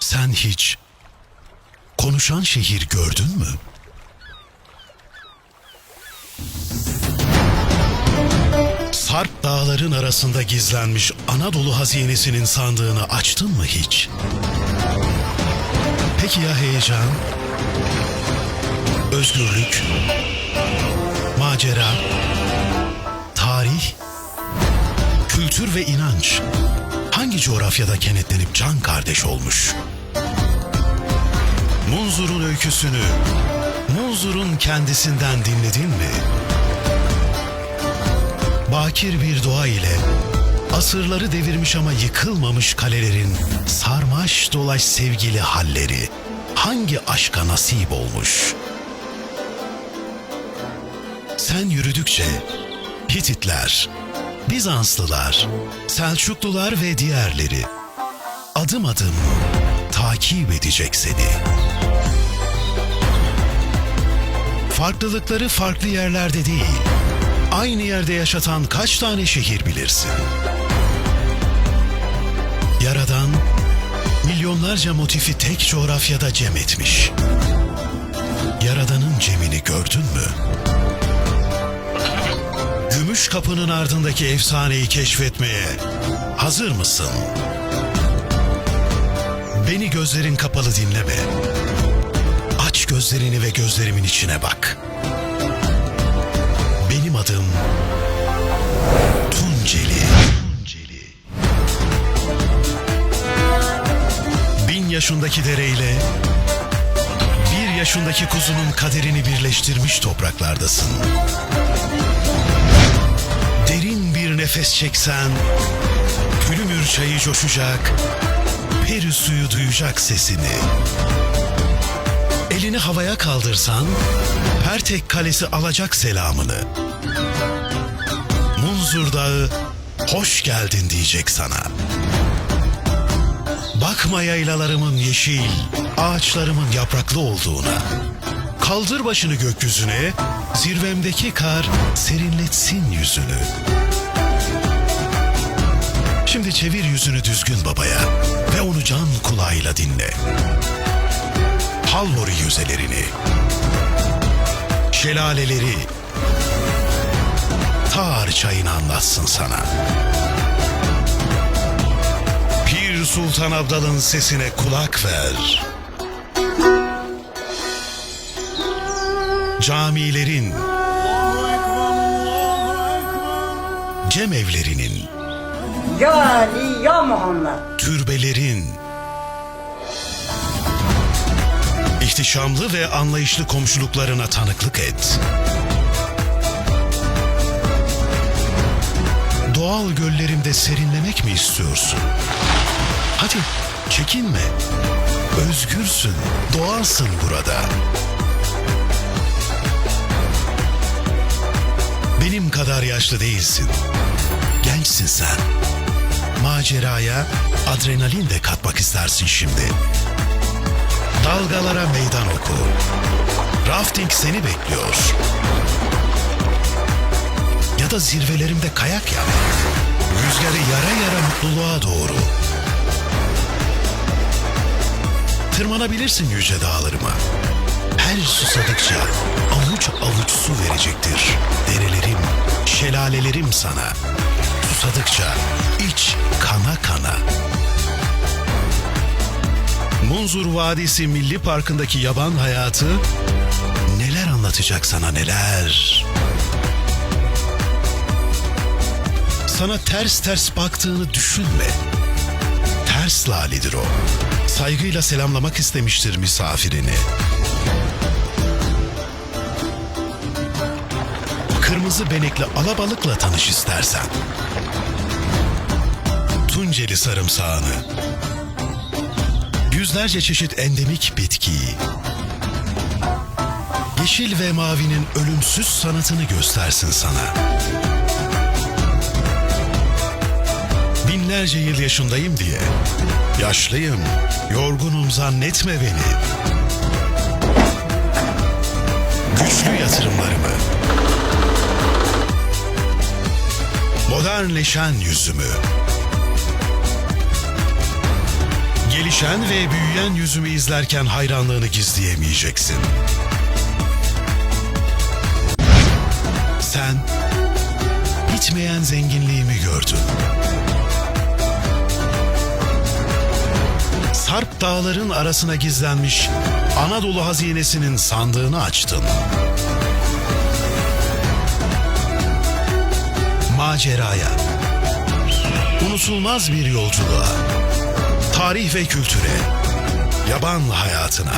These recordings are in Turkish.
Sen hiç konuşan şehir gördün mü? Sarp dağların arasında gizlenmiş Anadolu hazinesinin sandığını açtın mı hiç? Peki ya heyecan? Özgürlük? Macera? Tarih? Kültür ve inanç? Hangi coğrafyada kenetlenip can kardeş olmuş? Munzur'un öyküsünü Munzur'un kendisinden dinledin mi? Bakir bir doğa ile asırları devirmiş ama yıkılmamış kalelerin sarmaş dolaş sevgili halleri hangi aşka nasip olmuş? Sen yürüdükçe Hititler, Bizanslılar, Selçuklular ve diğerleri adım adım takip edecek seni. Farklılıkları farklı yerlerde değil, aynı yerde yaşatan kaç tane şehir bilirsin? Yaradan milyonlarca motifi tek coğrafyada cem etmiş. Yaradanın Kapının ardındaki efsaneyi keşfetmeye hazır mısın? Beni gözlerin kapalı dinleme. Aç gözlerini ve gözlerimin içine bak. Benim adım Tunceli. Tunceli. Bin yaşındaki dereyle bir yaşındaki kuzunun kaderini birleştirmiş topraklardasın. Nefes çeksen, Gülümür çayı coşacak, peri suyu duyacak sesini. Elini havaya kaldırsan, Pertek Kalesi alacak selamını. Munzur Dağı, hoş geldin diyecek sana. Bakma yaylalarımın yeşil, ağaçlarımın yapraklı olduğuna. Kaldır başını gökyüzüne, zirvemdeki kar serinletsin yüzünü. Şimdi çevir yüzünü düzgün babaya ve onu can kulağıyla dinle. Halvori yüzelerini, şelaleleri, tar çayını anlatsın sana. Pir Sultan Abdal'ın sesine kulak ver. Camilerin, cemevlerinin, Ya Ali ya Muhammed. türbelerin, ihtişamlı ve anlayışlı komşuluklarına tanıklık et. Doğal göllerimde serinlemek mi istiyorsun? Hadi çekinme. Özgürsün, doğalsın burada. Benim kadar yaşlı değilsin. Gençsin sen. Maceraya adrenalin de katmak istersin şimdi. Dalgalara meydan oku. Rafting seni bekliyor. Ya da zirvelerimde kayak yap. Rüzgarı yara yara mutluluğa doğru. Tırmanabilirsin yüce dağlarıma. Her susadıkça avuç avuç su verecektir. Derelerim, şelalelerim sana. Susadıkça Munzur Vadisi Milli Parkı'ndaki yaban hayatı neler anlatacak sana neler. Sana ters ters baktığını düşünme. Ters lalidir o. Saygıyla selamlamak istemiştir misafirini. Kırmızı benekli alabalıkla tanış istersen. Tunceli sarımsağını. Yüzlerce çeşit endemik bitkiyi. Yeşil ve mavinin ölümsüz sanatını göstersin sana. Binlerce yıl yaşındayım diye. Yaşlıyım, yorgunum zannetme beni. Güçlü yatırımlarımı. Modernleşen yüzümü. Gelişen ve büyüyen yüzümü izlerken hayranlığını gizleyemeyeceksin. Sen bitmeyen zenginliğimi gördün. Sarp dağların arasına gizlenmiş Anadolu hazinesinin sandığını açtın. Maceraya, unutulmaz bir yolculuğa, tarih ve kültüre, yaban hayatına,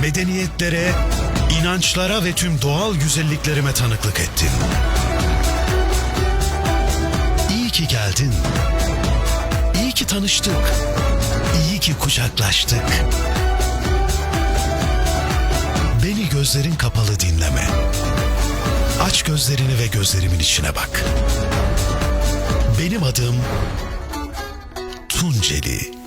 medeniyetlere, inançlara ve tüm doğal güzelliklerime tanıklık ettin. İyi ki geldin. İyi ki tanıştık. İyi ki kucaklaştık. Beni gözlerin kapalı dinleme. Aç gözlerini ve gözlerimin içine bak. Benim adım Tunceli.